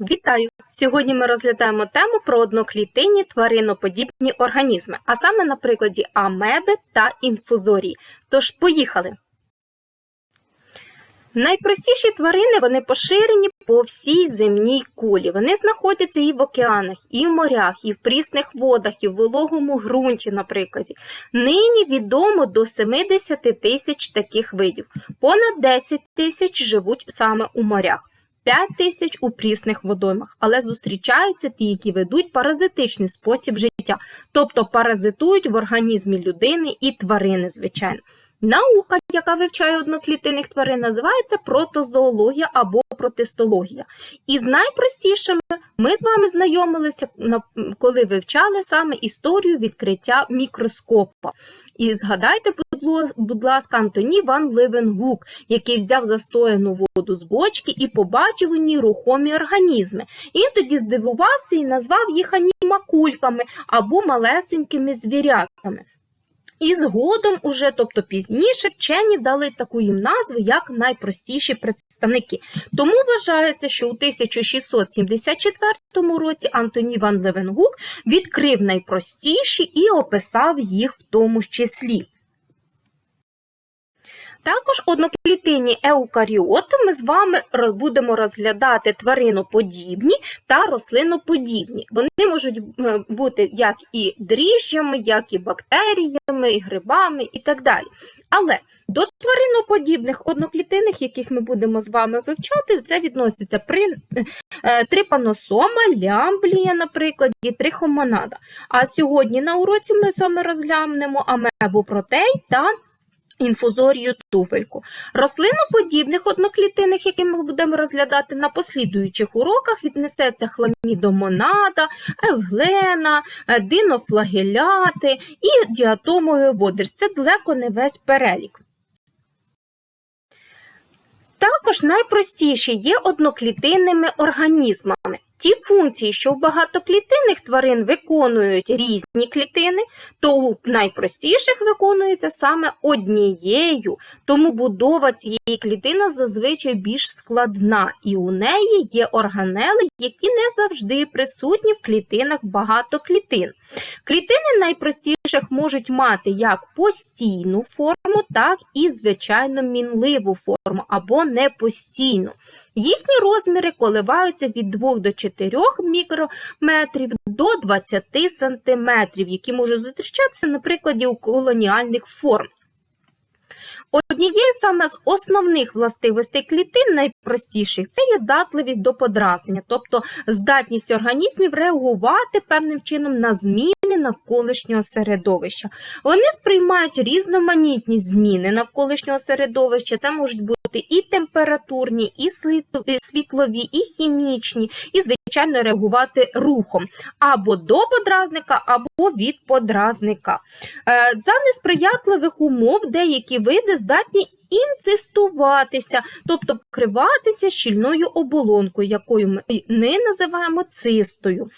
Вітаю! Сьогодні ми розглядаємо тему про одноклітинні твариноподібні організми, а саме на прикладі амеби та інфузорії. Тож, поїхали! Найпростіші тварини вони поширені по всій земній кулі. Вони знаходяться і в океанах, і в морях, і в прісних водах, і в вологому ґрунті, наприклад. Нині відомо до 70 тисяч таких видів. Понад 10 тисяч живуть саме у морях. 5 тисяч у прісних водоймах, але зустрічаються ті, які ведуть паразитичний спосіб життя, тобто паразитують в організмі людини і тварини, звичайно. Наука, яка вивчає одноклітинних тварин, називається протозоологія або протистологія. І з найпростішими ми з вами знайомилися, коли вивчали саме історію відкриття мікроскопа. І згадайте, будь ласка, Антоні Ван Левенгук, який взяв застояну воду з бочки і побачив у ній рухомі організми. Він тоді здивувався і назвав їх анімакульками або малесенькими звірятами. І згодом, уже, тобто пізніше, вчені дали таку їм назву, як найпростіші представники. Тому вважається, що у 1674 році Антоні Ван Левенгук відкрив найпростіші і описав їх в тому числі. Також одноклітинні еукаріоти ми з вами будемо розглядати твариноподібні та рослиноподібні. Вони можуть е, бути як і дріжджами, як і бактеріями, і грибами і так далі. Але до твариноподібних одноклітинних, яких ми будемо з вами вивчати, це відноситься при е, трипаносома, лямблія, наприклад, і трихомонада. А сьогодні на уроці ми з вами розглянемо амебу протей та інфузорію туфельку. Рослиноподібних одноклітинних, які ми будемо розглядати на послідуючих уроках, віднесеться хламідомонада, евглена, е, динофлагеляти і діатомовий водиш. Це далеко не весь перелік. Також найпростіші є одноклітинними організмами. Ті функції, що в багатоклітинних тварин виконують різні клітини, то у найпростіших виконується саме однією, тому будова цієї клітини зазвичай більш складна, і у неї є органели, які не завжди присутні в клітинах багатоклітин. Клітини найпростіших можуть мати як постійну форму, так і звичайно мінливу форму або непостійну. Їхні розміри коливаються від 2 до 4 мікрометрів до 20 сантиметрів, які можуть зустрічатися на прикладі у колоніальних форм. Однією саме з основних властивостей клітин, найпростіших, це є здатливість до подразнення, тобто здатність організмів реагувати певним чином на зміни навколишнього середовища. Вони сприймають різноманітні зміни навколишнього середовища, це можуть бути і температурні, і світлові, і хімічні, і, звичайно, реагувати рухом або до подразника, або від подразника. Е, за несприятливих умов деякі види здатні інцистуватися, тобто вкриватися щільною оболонкою, якою ми називаємо цистою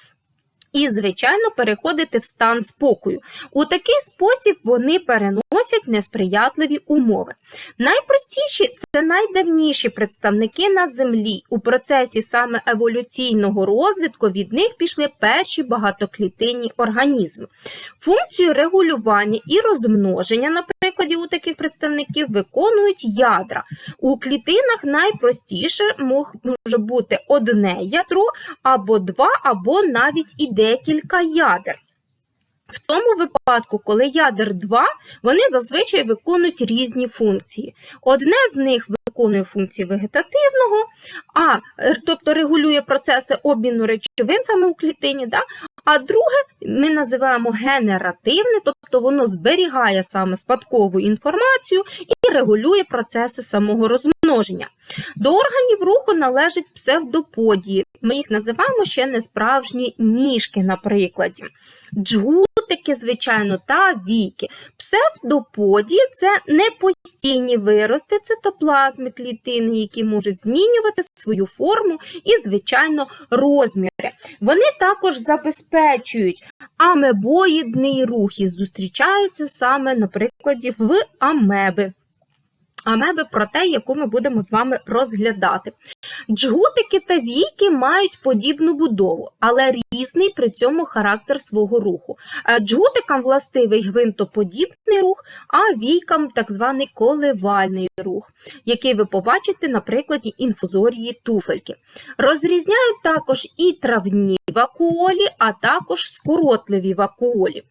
і, звичайно, переходити в стан спокою. У такий спосіб вони переносять несприятливі умови. Найпростіші це найдавніші представники на землі. У процесі саме еволюційного розвитку від них пішли перші багатоклітинні організми. Функцію регулювання і розмноження, наприклад, у таких представників виконують ядра. У клітинах найпростіше може бути одне ядро, або два, або навіть і декілька ядер. В тому випадку, коли ядер 2, вони зазвичай виконують різні функції. Одне з них виконує функції вегетативного, а, тобто регулює процеси обміну речовин саме у клітині, да? А друге ми називаємо генеративне, тобто воно зберігає саме спадкову інформацію і регулює процеси самого розмноження. До органів руху належать псевдоподії. Ми їх називаємо ще несправжні ніжки, наприклад. Джгутики, звичайно, та віки. Псевдоподії це непостійні вирости цитоплазми клітини, які можуть змінювати свою форму і, звичайно, розміри. Вони також забезпечують амебоїдний рух і зустрічаються саме, наприклад, в амеби. Амеби про те, яку ми будемо з вами розглядати. Джгутики та війки мають подібну будову, але різний при цьому характер свого руху. Е, Джгутикам властивий гвинтоподібний рух, а війкам так званий коливальний рух, який ви побачите на прикладі інфузорії туфельки. Розрізняють також і травні вакуолі, а також скоротливі вакуолі.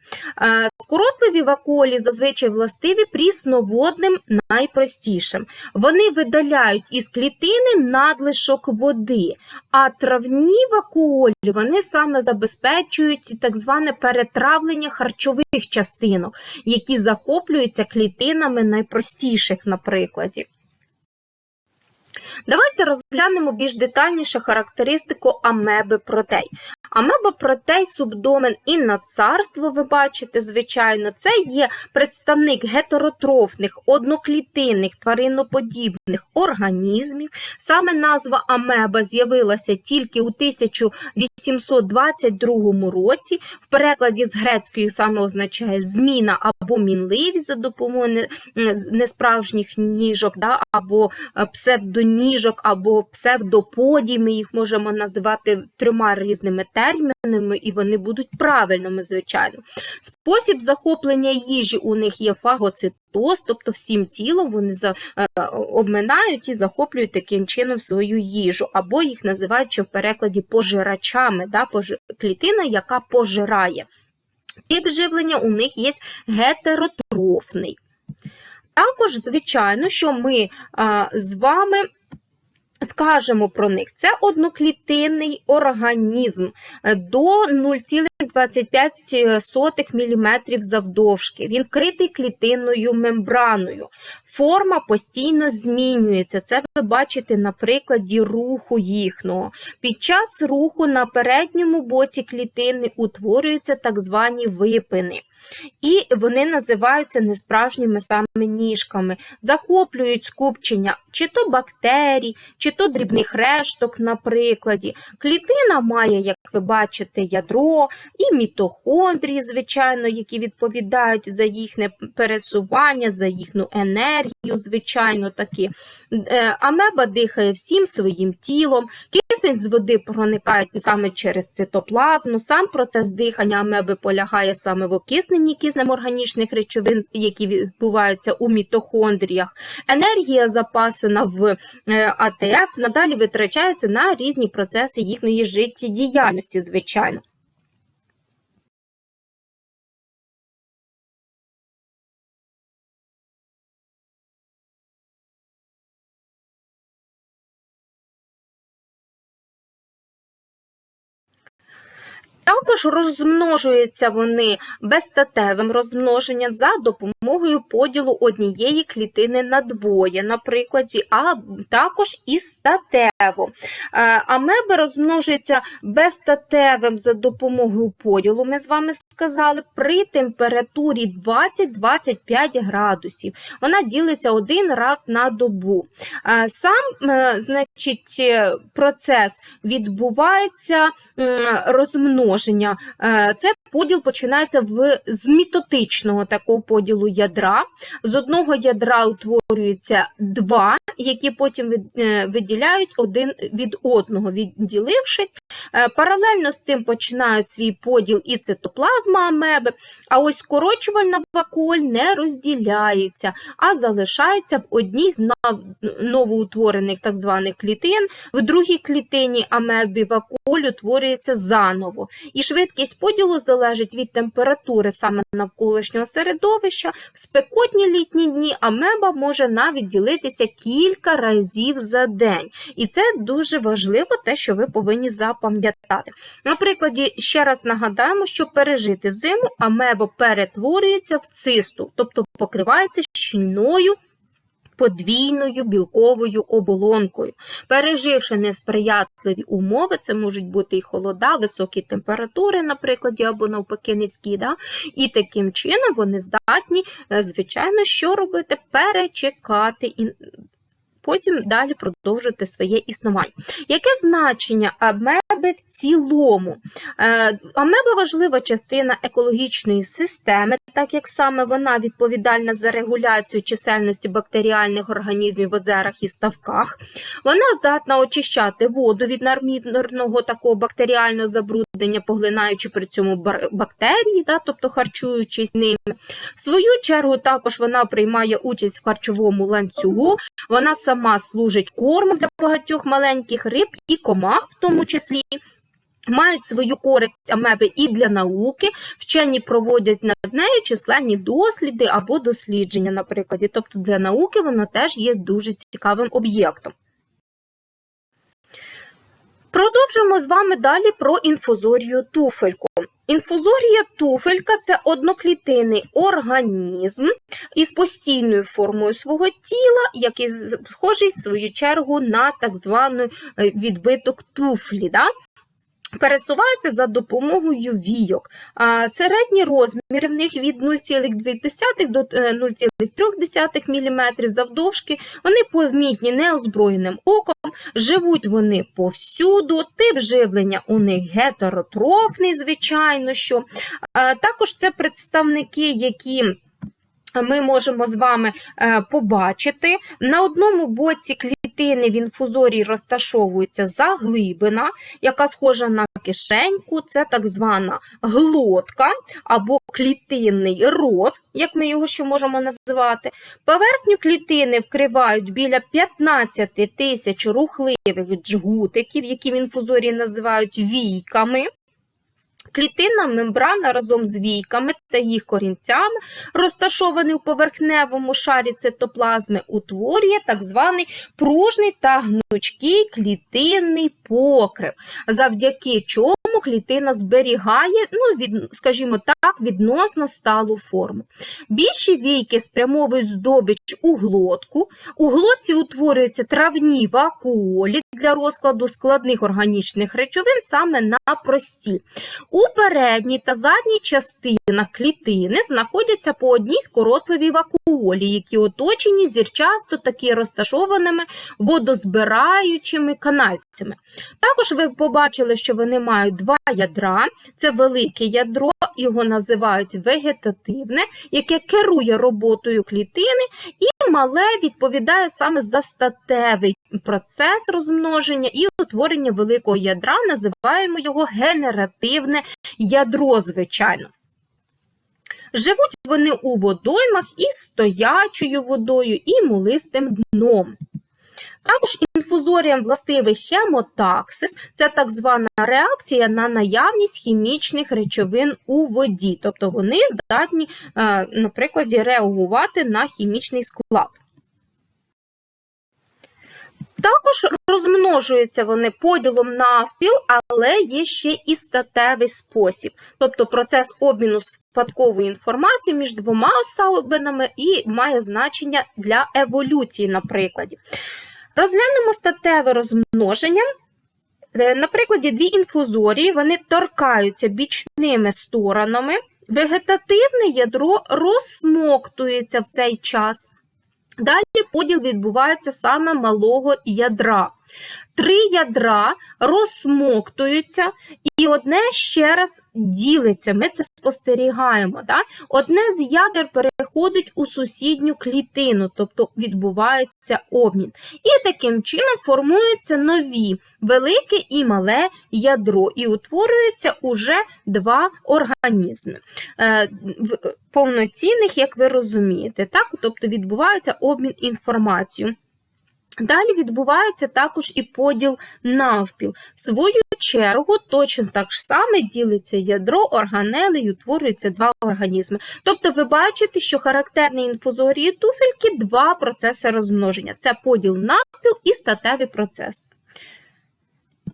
Е, Скоротливі вакуолі зазвичай властиві прісноводним найпростішим. Вони видаляють із клітини надлишок води, а травні вакуолі вони саме забезпечують так зване перетравлення харчових частинок, які захоплюються клітинами найпростіших, наприклад. Давайте розглянемо більш детальніше характеристику амеби протей. Амеба протей, субдомен і надцарство, ви бачите, звичайно, це є представник гетеротрофних, одноклітинних, твариноподібних організмів. Саме назва амеба з'явилася тільки у 1822 році. В перекладі з грецької саме означає зміна або мінливість за допомогою несправжніх ніжок, да, або псевдоніжок, або псевдоподій. Ми їх можемо називати трьома різними термінами, і вони будуть правильними, звичайно. Спосіб захоплення їжі у них є фагоцитоз, тобто всім тілом вони за, е, обминають і захоплюють таким чином свою їжу, або їх називають ще в перекладі пожирачами, да, пож... клітина, яка пожирає. Тип живлення у них є гетеротрофний. Також, звичайно, що ми а, з вами скажемо про них. Це одноклітинний організм до 0,25 мм завдовжки. Він критий клітинною мембраною. Форма постійно змінюється. Це ви бачите на прикладі руху їхнього. Під час руху на передньому боці клітини утворюються так звані випини. І вони називаються несправжніми саме ніжками, захоплюють скупчення чи то бактерій, чи то дрібних решток, наприклад. Клітина має, як ви бачите, ядро і мітохондрії, звичайно, які відповідають за їхнє пересування, за їхню енергію, звичайно таки. Е, амеба дихає всім своїм тілом, кисень з води проникає саме через цитоплазму, сам процес дихання амеби полягає саме в окисненні киснем органічних речовин, які відбуваються у мітохондріях. Енергія запасена в е, АТФ, надалі витрачається на різні процеси їхньої життєдіяльності, звичайно. Також розмножуються вони безстатевим розмноженням за допомогою поділу однієї клітини на двоє, наприклад, а також і статево. Е, амеби розмножуються безстатевим за допомогою поділу, ми з вами сказали, при температурі 20-25 градусів. Вона ділиться один раз на добу. Е, сам е, значить, процес відбувається розмноження. Е, це поділ починається в з мітотичного такого поділу ядра. З одного ядра утворюється два, які потім е, виділяють один від одного, відділившись. Е, паралельно з цим починають свій поділ і цитоплазма амеби, а ось скорочувальна вакуоль не розділяється, а залишається в одній з новоутворених так званих клітин, в другій клітині амебі вакуоль утворюється заново. І швидкість поділу залежить від температури саме навколишнього середовища. В спекотні літні дні амеба може навіть ділитися кілька разів за день. І це дуже важливо, те, що ви повинні запам'ятати. Наприклад, ще раз нагадаємо, що пережити зиму амеба перетворюється в цисту, тобто покривається щільною подвійною білковою оболонкою. Переживши несприятливі умови, це можуть бути і холода, високі температури, наприклад, або навпаки низькі. Да? І таким чином вони здатні, е, звичайно, що робити? Перечекати потім далі продовжити своє існування. Яке значення амеби в цілому. Е, Амеба важлива частина екологічної системи, так як саме вона відповідальна за регуляцію чисельності бактеріальних організмів в озерах і ставках. Вона здатна очищати воду від надмірного такого бактеріального забруднення, поглинаючи при цьому бактерії, да, тобто харчуючись ними. В свою чергу також вона приймає участь в харчовому ланцюгу. Вона сама служить кормом для багатьох маленьких риб і комах, в тому числі. Мають свою користь амеби і для науки. Вчені проводять над нею численні досліди або дослідження, наприклад. Тобто для науки вона теж є дуже цікавим об'єктом. Продовжимо з вами далі про інфузорію туфельку. Інфузорія туфелька це одноклітинний організм із постійною формою свого тіла, який схожий в свою чергу на так званий е, відбиток туфлі. Да? Пересувається за допомогою війок. Середні розміри в них від 0,2 до е, 0,3 мм завдовжки. Вони помітні неозброєним оком, живуть вони повсюду, тип живлення у них гетеротрофний, звичайно. що. Також це представники, які ми можемо з вами е, побачити. На одному боці клітини в інфузорії розташовується заглибина, яка схожа на кишеньку, це так звана глотка або клітинний рот, як ми його ще можемо називати. Поверхню клітини вкривають біля 15 тисяч рухливих джгутиків, які в інфузорії називають війками. Клітинна мембрана разом з війками та їх корінцями, розташований у поверхневому шарі цитоплазми, утворює так званий пружний та гнучкий клітинний покрив, завдяки чому клітина зберігає, ну, від, скажімо так, відносно сталу форму. Більші війки спрямовують здобич у глотку. У глотці утворюються травні вакуолі для розкладу складних органічних речовин саме на прості. У передній та задній частинах клітини знаходяться по одній скоротливій вакуолі, які оточені зірчасто таки розташованими водозбираючими канальцями. Також ви побачили, що вони мають два ядра. Це велике ядро, його називають вегетативне, яке керує роботою клітини, і мале відповідає саме за статевий процес розмноження і утворення великого ядра, називаємо його генеративне ядро, звичайно. Живуть вони у водоймах із стоячою водою і мулистим дном. Також інфузоріям властивий хемотаксис це так звана реакція на наявність хімічних речовин у воді, тобто вони здатні, е, наприклад, реагувати на хімічний склад. Також розмножуються вони поділом навпіл, але є ще і статевий спосіб, тобто процес обміну спадковою інформацією між двома особинами і має значення для еволюції, на прикладі. Розглянемо статеве розмноження. наприклад, На прикладі дві інфузорії вони торкаються бічними сторонами. Вегетативне ядро розсмоктується в цей час. Далі поділ відбувається саме малого ядра. Три ядра розсмоктуються, і одне ще раз ділиться. Ми це спостерігаємо. Да? Одне з ядер переходить у сусідню клітину, тобто відбувається обмін. І таким чином формуються нові велике і мале ядро, і утворюються уже два організми. Е, Повноцінних, як ви розумієте, так? тобто відбувається обмін інформацією. Далі відбувається також і поділ навпіл. В свою чергу точно так ж саме ділиться ядро, органели і утворюються два організми. Тобто ви бачите, що характерні інфузорії туфельки два процеси розмноження: це поділ навпіл і статевий процес.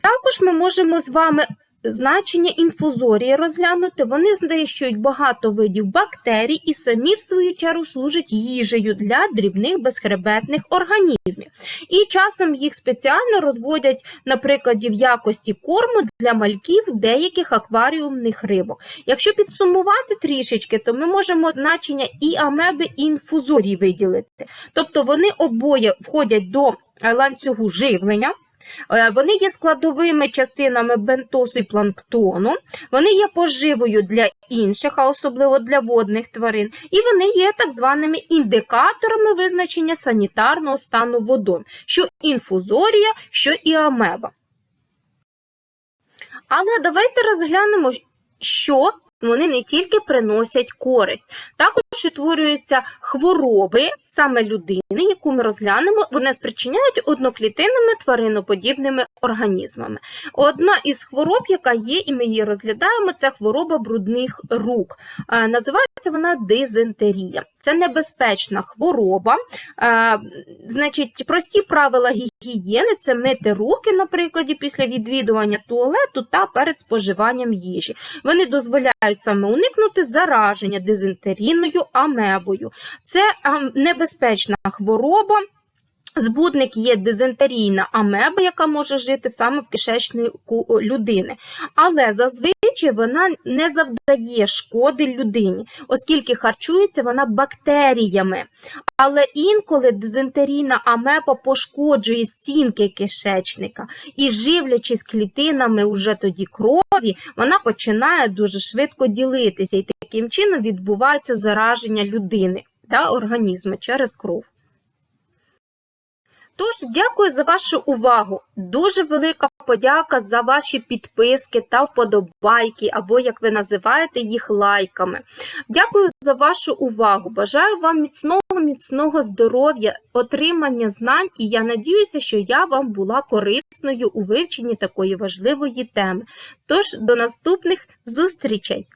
Також ми можемо з вами значення інфузорії розглянути. Вони знищують багато видів бактерій і самі, в свою чергу, служать їжею для дрібних безхребетних організмів. І часом їх спеціально розводять, наприклад, в якості корму для мальків деяких акваріумних рибок. Якщо підсумувати трішечки, то ми можемо значення і амеби, і інфузорії виділити. Тобто вони обоє входять до ланцюгу живлення. Е, Вони є складовими частинами бентосу і планктону, вони є поживою для інших, а особливо для водних тварин, і вони є так званими індикаторами визначення санітарного стану водойм, що інфузорія, що і амеба. Але давайте розглянемо, що вони не тільки приносять користь, також утворюються хвороби саме людини, яку ми розглянемо, вони спричиняють одноклітинними твариноподібними організмами. Одна із хвороб, яка є, і ми її розглядаємо, це хвороба брудних рук. Називається вона дизентерія. Це небезпечна хвороба. Значить, прості правила гігієни це мити руки, наприклад, після відвідування туалету та перед споживанням їжі. Вони дозволяють саме уникнути зараження дизентерійною амебою. Це а, небезпечна хвороба. Збудник є дизентерійна амеба, яка може жити саме в кишечнику людини. Але зазвичай вона не завдає шкоди людині, оскільки харчується вона бактеріями. Але інколи дизентерійна амеба пошкоджує стінки кишечника, і живлячись клітинами уже тоді крові, вона починає дуже швидко ділитися, і таким чином відбувається зараження людини та організму через кров. Тож, дякую за вашу увагу. Дуже велика подяка за ваші підписки та вподобайки, або, як ви називаєте, їх лайками. Дякую за вашу увагу. Бажаю вам міцного, міцного здоров'я, отримання знань, і я надіюся, що я вам була корисною у вивченні такої важливої теми. Тож, до наступних зустрічей!